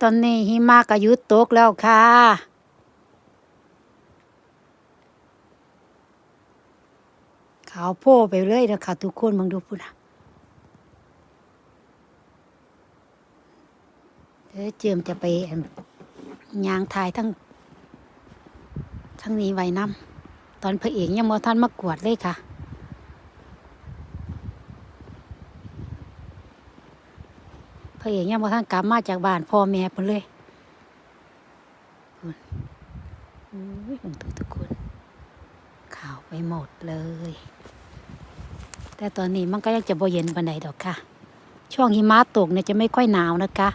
ตอนนี้หิมะก็หยุดตกแล้วค่ะ ขาวโพไปเลยนะคะทุกคนมองดูพุ่นนะเดี๋ยวเจิมจะไปยางถ่ายทั้งทั้งนี้ไว้น้ำตอนพระเอกยังมอท่านมากวดเลยค่ะ พ ระเอกยังมาท่านกลับมาจากบ้านพ่อแม่เพิ่นเลยคุณอุ้ยผมตัวทุกคนข่าวไปหมดเลย แต่ตอนนี้มันก็ยังจะบ่เย็นปานใดดอกค่ะ ช่วงหิมะตกเนี่ยจะไม่ค่อยหนาวนะคะ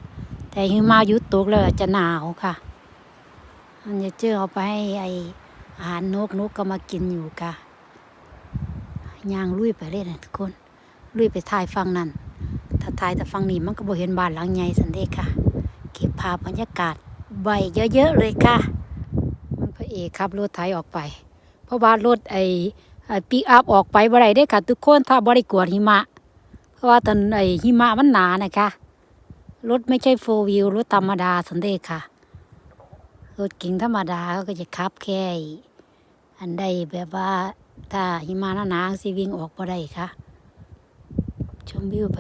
แต่หิมะหยุดตกแล้วจะหนาวค่ะอันจะเจอเอาไปให้ไออาหารนกนกก็มากินอยู่ค่ะย่างลุยไปเลยนะทุกคน ลุยไปถ่ายฟังนั่น ถ้าถ่ายแต่ฟังนี้มันก็บ่เห็นบ้านหลังใหญ่สันเดค่ะ เก็บภาพบรรยากาศใบเยอะๆเลยค่ะ มันพระเอกขับรถไถออกไป เพราะว่ารถไอ้ปีอัพออกไปบ่ได้ได้ค่ะ ทุกคนถ้าบ่ได้กวดหิมะ เพราะว่าตอนไอ้หิมะมันหนานะคะรถไม่ใช่โฟวิวรถธรรมดาสันเดค่ะรถเก๋งธรรมดาเขาก็จะขับแค่อันใดแบบว่าถ้าหิมะหนาๆสิวิ่งออกบ่ได้ค่ะ ชมวิวไป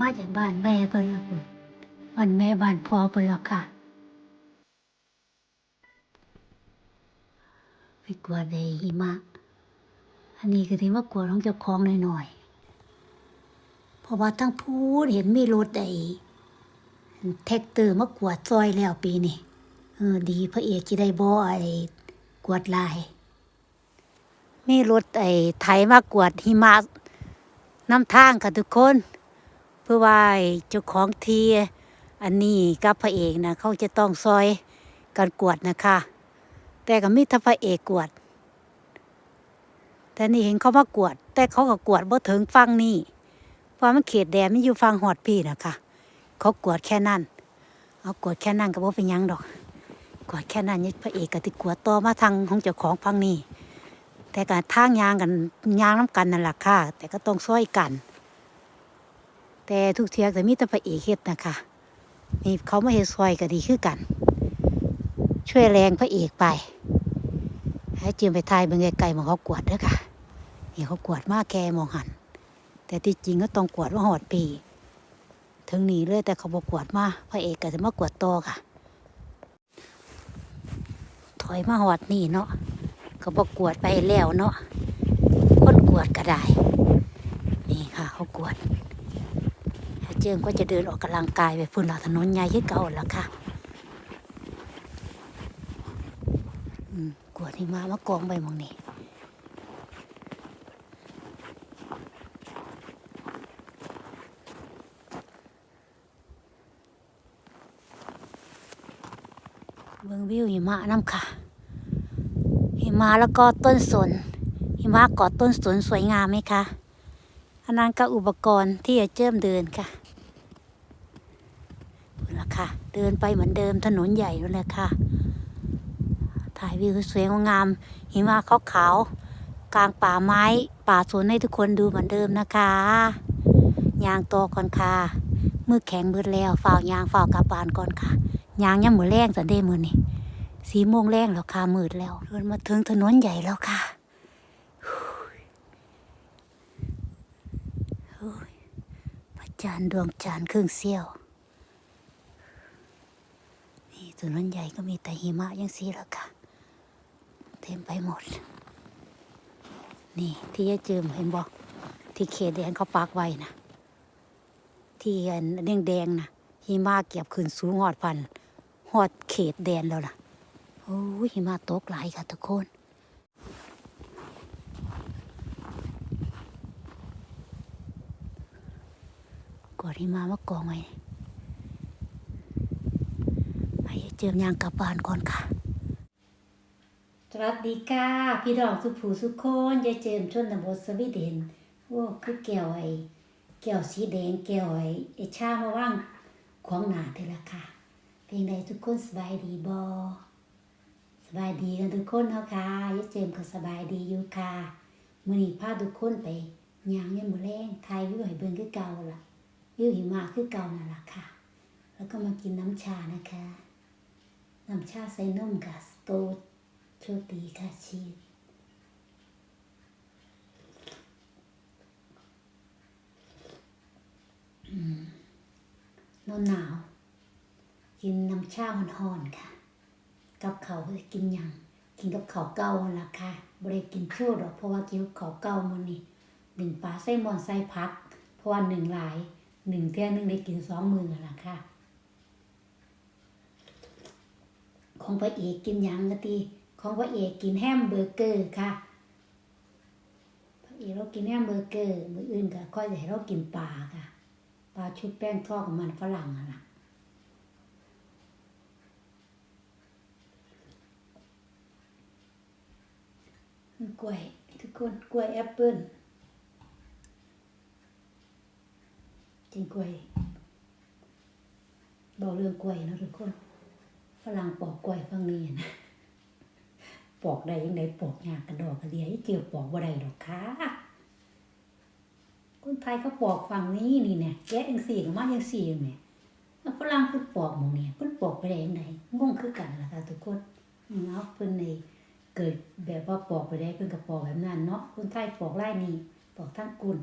มาจากบ้านแม่เพิ่นละคุณบ้านแม่บ้านพ่อเพิ่นละค่ะไปกวาดในหิมะ อันนี้ก็ถือว่ากวาดของเจ้าของหน่อยๆเพราะว่าทั้งพูดเห็นมีรถไอ้แท็กเตอร์มากวาดซอยแล้วปีนี้เออดีพระเอกจะได้บ่ไอ้กวาดลาย มีรถไอ้ไถมากวาดหิมะน้ำทางค่ะทุกคน เพื่อว่าเจ้าของทีอันนี้กับพระเอกนะเขาจะต้องซอยกันกวดนะคะ แต่ก็มีถ้าพระเอกกวด แต่นี่เห็นเขามากวด แต่เขาก็กวดบ่ถึงฟังนี่เพราะมันเขตแดนมันอยู่ฟังหอดพี่นะคะเขากวดแค่นั้น เอากวดแค่นั้นก็บ่เป็นยังดอกกวดแค่นั้นนี่พระเอกก็ติกวดต่อมาทางของเจ้าของฟังนี่แต่การทางยางกันยางน้ำกันนั่นแหละค่ะ แต่ก็ต้องซอยกัน แต่ทุกเทียก็มีแต่พระเอกเฮ็ดนะคะนี่เขามาเฮ็ดซอยก็ดีคือกัน ช่วยแรงพระเอกไป ให้เจียมไปทายเบิ่งไกลๆมองเขากวดเด้อค่ะนี่เขากวดมากแกมองหัน แต่ที่จริงก็ต้องกวดว่าหอดปี ถึงหนีเลยแต่เขาบอกกวดมาพระเอกก็จะมากวดต่อค่ะ ถอยมาหอดนี่เนาะเขาบอกกวดไปแล้วเนาะคนกวดก็ได้ นี่ค่ะเขากวด เจิมก็จะเดินออกกำลังกายไปพุ่นละถนนใหญ่ที่เก่าแล้วค่ะกวดหิมามากองไปมองนี่เบิ่งวิวหิมะน้ำค่ะ หิมะแล้วก็ต้นสน หิมะเกาะต้นสนสวยงามไหมคะอันนั้นก็อุปกรณ์ที่จะเจิมเดินค่ะ ค่ะ เดินไปเหมือนเดิมถนนใหญ่นั่นแหละค่ะ ถ่ายวิวสวยงาม หิมะขาวๆกลางป่าไม้ ป่าสวนให้ทุกคนดูเหมือนเดิมนะคะยางตัวก่อนค่ะมือแข็งมือแล้วฝ่าวยางฝ่าวกลับบ้านก่อนค่ะยางยังเหมือนแรงสันเดมือนี่สีโมงแรงแล้วค่ะมืดแล้วเดินมาถึงถนนใหญ่แล้วค่ะพระจันทร์ดวงจันทร์ครึ่งเสี้ยว ถนนใหญ่ก็มีแต่หิมะยังสีแล้วค่ะ เต็มไปหมด นี่ที่ยายเจิมเห็นบอกที่เขตแดงเขาปากไว้นะที่อันแดงแดงนะหิมะเก็บขึ้นสูงหอดพันหอดเขตแดนแล้วล่ะโอ้หิมะตกหลายค่ะทุกคนกอดหิมามากองไว้ ไปเจิมยางกลับบ้านก่อนค่ะ สวัสดีค่ะพี่น้องสุผูสุคนยายเจิมชนตำบลสวีเดนโอ้คือแก้วไอ้แก้วสีแดงแก้วไอ้ไอ้ชามาว่างของหนาเทละค่ะ เพลงใดทุกคนสบายดีบอสบายดีกันทุกคนเนาะค่ะยายเจิมก็สบายดีอยู่ค่ะมื้อนี้พาทุกคนไปยางยามมื้อแรงทายวิวให้เบิ่งคือเก่าล่ะวิวหิมะคือเก่านั่นแหละค่ะ แล้วก็มากินน้ำชานะคะ น้ำชาใส่นมกับโตดโชตีค่ะชีสนอนหนาวกินน้ำชาห่อนๆค่ะ กับเขาคือกินยังกินกับเขาเก่าล่ะค่ะบริกินโชดหรอกเพราะว่ากินกับเขาเก่ามันนี่หนึ่งปลาไส้มอนไส้พัก เพราะว่าหนึ่งหลายหนึ่งเที่ยหนึ่งได้กินสองมือล่ะค่ะ ของพระเอกกินยังกะตีของพระเอกกินแฮมเบอร์เกอร์ค่ะพระเอกเรากินแฮมเบอร์เกอร์มืออื่นก็ค่อยจะให้เรากินปลาค่ะปลาชุบแป้งทอดกับมันฝรั่งอะล่ะกล้วยทุกคนกล้วยแอปเปิ้ลกินกล้วยบอกเรื่องกล้วยนะทุกคน ฝรั่งปอกกล้วยฟังนี่นะปอกได้ยังไงปอกยากกระดอกกระเดียเกี่ยวปอกบ่ได้ดอกค่ะคนไทยเขาปอกฝั่งนี้นี่เนี่ยแกะยังสี่กับมายังสี่เนี่ยฝรั่งเพิ่นปอกหมองเนี่ยเพิ่นปอกไปได้ยังไงงงคือกันล่ะค่ะทุกคนเนาะเพิ่นในเกิดแบบว่าปอกไปได้เพิ่นก็ปอกแบบนั้นเนาะคนไทยปอกไล่นี่ปอกทั้งกุน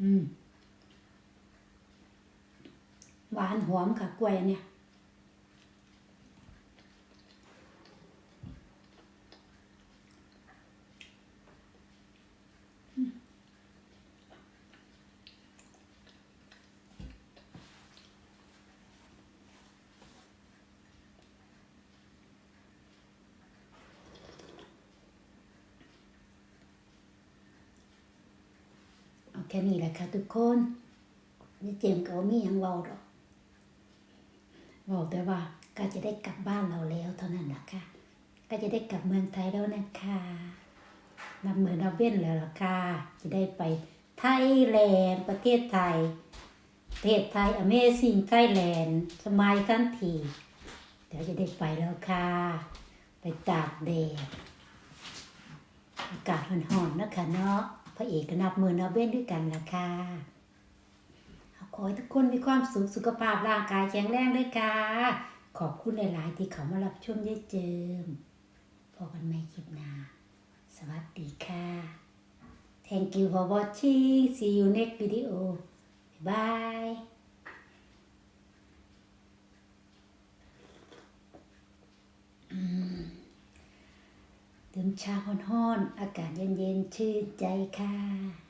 อืม หวานหอมค่ะกล้วยเนี่ยอืมเอาแค่นี้แหละค่ะทุกคนนี่เจมก็มีหยังเว้าดอก บอกแต่ว่าก็จะได้กลับบ้านเราแล้วเท่านั้นแหละค่ะ ก็จะได้กลับเมืองไทยแล้วนะคะนับมือนับเว้นแล้วล่ะค่ะ จะได้ไปไทยแลนด์ประเทศไทย ประเทศไทย Amazing Thailand สมัยกันทีเดี๋ยวจะได้ไปแล้วค่ะ ไปตากแดดอากาศร้อนๆนะคะเนาะพระเอกก็นับมือนับเว้นด้วยกันล่ะค่ะ ขอให้ทุกคนมีความสุขสุขภาพร่างกายแข็งแรงด้วยค่ะ ขอบคุณหลายๆ ที่เขามารับชมยายเจิมพอกันใหม่คลิปหน้า สวัสดีค่ะ Thank you for watching see you next video bye ดื่มชาฮ้อนๆอากาศเย็นๆ ชื่นใจค่ะ